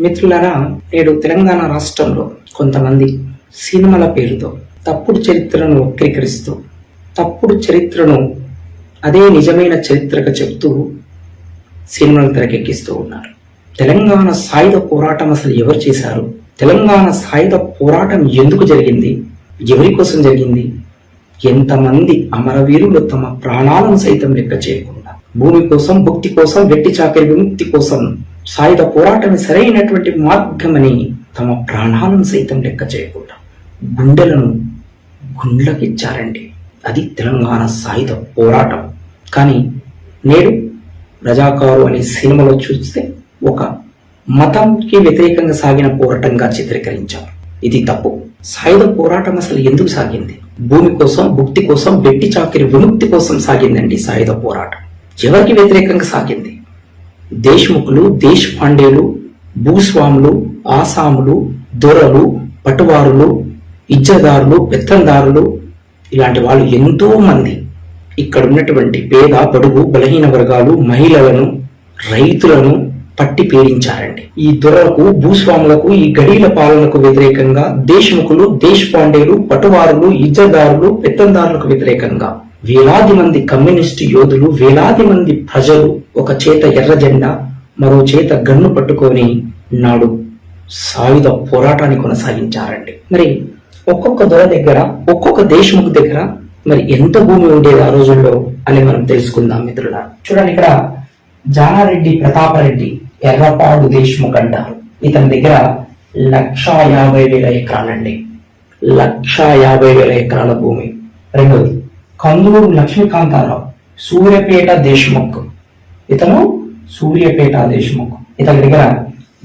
మిత్రులారా నేడు తెలంగాణ రాష్ట్రంలో కొంతమంది సినిమాల పేరుతో తప్పుడు చరిత్రను వక్రీకరిస్తూ తప్పుడు చరిత్రను అదే నిజమైన చరిత్రగా చెప్తూ సినిమాలు తెరకెక్కిస్తూ ఉన్నారు. తెలంగాణ సాయుధ పోరాటం అసలు ఎవరు చేశారు? తెలంగాణ సాయుధ పోరాటం ఎందుకు జరిగింది? ఎవరి కోసం జరిగింది? ఎంతమంది అమరవీరులు తమ ప్రాణాలను సైతం లెక్క చేయకుండా భూమి కోసం భక్తి కోసం వెట్టి చాకరి విముక్తి కోసం సాయుధ పోరాటం సరైనటువంటి మార్గమని తమ ప్రాణాలను సైతం లెక్క చేయకుండా గుండెలను గుండ్లకిచ్చారండి. అది తెలంగాణ సాయుధ పోరాటం. కానీ నేడు రజాకారు అనే సినిమాలో చూస్తే ఒక మతంకి వ్యతిరేకంగా సాగిన పోరాటంగా చిత్రీకరించారు. ఇది తప్పు. సాయుధ పోరాటం అసలు ఎందుకు సాగింది? భూమి కోసం భుక్తి కోసం వెట్టి చాకిరి విముక్తి కోసం సాగిందండి సాయుధ పోరాటం. ఎవరికి వ్యతిరేకంగా సాగింది? దేశ్ముఖులు దేశ్పాండేలు భూస్వాములు ఆసాములు దొరలు పటువారులు ఇజ్జదారులు పెత్తందారులు ఇలాంటి వాళ్ళు ఎంతో మంది ఇక్కడ ఉన్నటువంటి పేద పడుగు బలహీన వర్గాలు మహిళలను రైతులను పట్టి పీడించారండి ఈ దొరలకు భూస్వాములకు ఈ గడీల పాలనకు వ్యతిరేకంగా దేశముఖులు దేశపాండేలు పటువారులు ఇజ్జదారులు పెత్తందారులకు వ్యతిరేకంగా వేలాది మంది కమ్యూనిస్టు యోధులు వేలాది మంది ప్రజలు ఒక చేత ఎర్ర జెండా మరో చేత గన్ను పట్టుకొని నాడు సాయుధ పోరాటాన్ని కొనసాగించారండి. మరి ఒక్కొక్క దొర దగ్గర ఒక్కొక్క దేశముఖ దగ్గర మరి ఎంత భూమి ఉండేది ఆ రోజుల్లో అని మనం తెలుసుకుందాం మిత్రుల చూడండి ఇక్కడ జానారెడ్డి ప్రతాపరెడ్డి ఎర్రపాడు దేశముఖ అంటారు ఇతని దగ్గర లక్షా యాభై వేల ఎకరాలండి. లక్షా యాభై వేల ఎకరాల భూమి. రెండోది కందూరు లక్ష్మీకాంతారావు సూర్యపేట దేశ్ముఖ్. ఇతను సూర్యపేట దేశముఖ్. ఇతని దగ్గర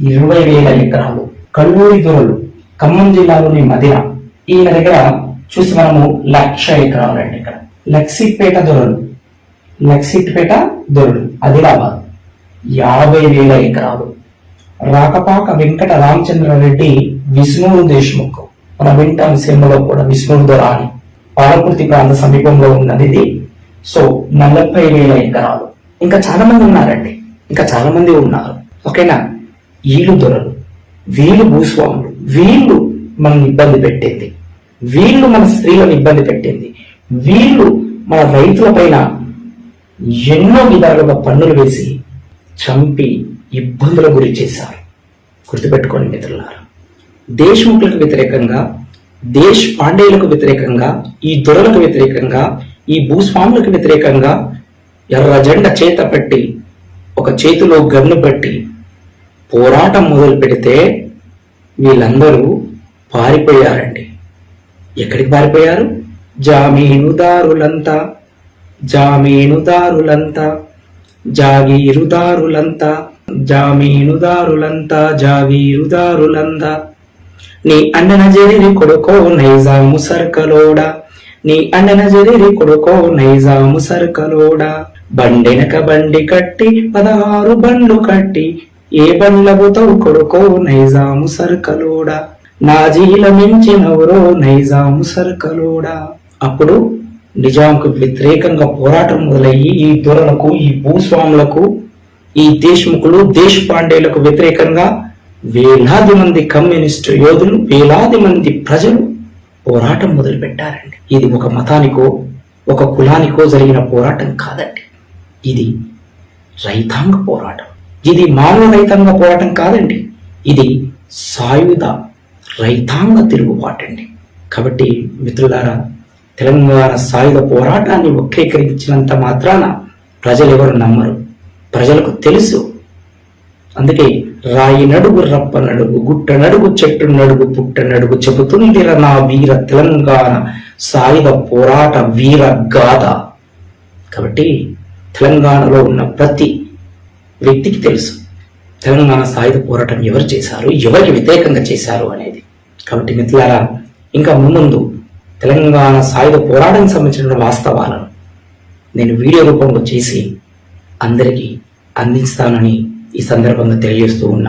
ఇరవై వేల ఎకరాలు. కల్లూరి దొరలు ఖమ్మం జిల్లాలోని మదిర. ఈయన దగ్గర చూసి మనము లక్ష ఎకరాలు అండి ఇక్కడ. లక్సిపేట దొరలు. లక్సిపేట దొరలు ఆదిలాబాద్. యాభై వేల ఎకరాలు. రాకపాక వెంకట రామచంద్రారెడ్డి విష్ణువు దేశ్ముఖ్. మన వింటాం సినిమాలో కూడా విష్ణువు దొర అని. పాలకుర్తి ప్రాంత సమీపంలో ఉన్నది. ఇది సో నలభై వేల ఎకరాలు. ఇంకా చాలా మంది ఉన్నారండి. ఇంకా చాలా మంది ఉన్నారు. ఓకేనా? వీళ్ళు దొరలు. వీళ్ళు భూస్వాములు. వీళ్ళు మనల్ని ఇబ్బంది పెట్టింది. వీళ్ళు మన స్త్రీలను ఇబ్బంది పెట్టింది. వీళ్ళు మన రైతుల పైన ఎన్నో విధాలుగా పన్నులు వేసి చంపి ఇబ్బందుల గురి చేశారు. గుర్తుపెట్టుకోండి మిత్రులారా. దేశముఖులకు వ్యతిరేకంగా దేశ్ పాండేయులకు వ్యతిరేకంగా ఈ దొరలకు వ్యతిరేకంగా ఈ భూస్వాములకు వ్యతిరేకంగా ఎర్ర జెండ చేత పెట్టి ఒక చేతిలో గన్ను పట్టి పోరాటం మొదలు పెడితే వీళ్ళందరూ పారిపోయారండి. ఎక్కడికి పారిపోయారు? జామీనుదారులంతా జామీనుదారులంతా జాగీరుదారులంతా జామీనుదారులంతా జాగీరుదారులంతా. నీ అన్నన జరిరి కొడుకో నైజాము సర్కలోడా నీ అన్నన జరిరి కొడుకో నైజాము సర్కలోడా బండెనక బండి కట్టి పదహారు బండ్లు కట్టి ఏ బండ్లబుతవు కొడుకో నైజాము సర్కలోడా నాజీల మించినవరో నైజాము సర్కలోడా అప్పుడు నిజాంకు వ్యతిరేకంగా పోరాటం మొదలయ్యి ఈ దొరలకు ఈ భూస్వాములకు ఈ దేశముఖులు దేశపాండేలకు వ్యతిరేకంగా వేలాది మంది కమ్యూనిస్టు యోధులు వేలాది మంది ప్రజలు పోరాటం మొదలుపెట్టారండి. ఇది ఒక మతానికో ఒక కులానికో జరిగిన పోరాటం కాదండి. ఇది రైతాంగ పోరాటం. ఇది మానవ రైతాంగ పోరాటం కాదండి. ఇది సాయుధ రైతాంగ తిరుగుబాటండి. కాబట్టి మిత్రులారా తెలంగాణ సాయుధ పోరాటాన్ని వక్రీకరించినంత మాత్రాన ప్రజలు ఎవరు నమ్మరు. ప్రజలకు తెలుసు అందుకే రాయి నడుగు రప్ప నడుగు గుట్ట నడుగు చెట్టు నడుగు పుట్ట నడుగు చెబుతుందిర నా వీర తెలంగాణ సాయుధ పోరాట వీర గాథ. కాబట్టి తెలంగాణలో ఉన్న ప్రతి వ్యక్తికి తెలుసు తెలంగాణ సాయుధ పోరాటం ఎవరు చేశారు ఎవరికి వ్యతిరేకంగా చేశారు అనేది. కాబట్టి మిత్రులారా ఇంకా ముందు తెలంగాణ సాయుధ పోరాటానికి సంబంధించిన వాస్తవాలను నేను వీడియో రూపంలో చేసి అందరికీ అందిస్తానని ఈ సందర్భంగా తెలియజేస్తూ ఉన్నాను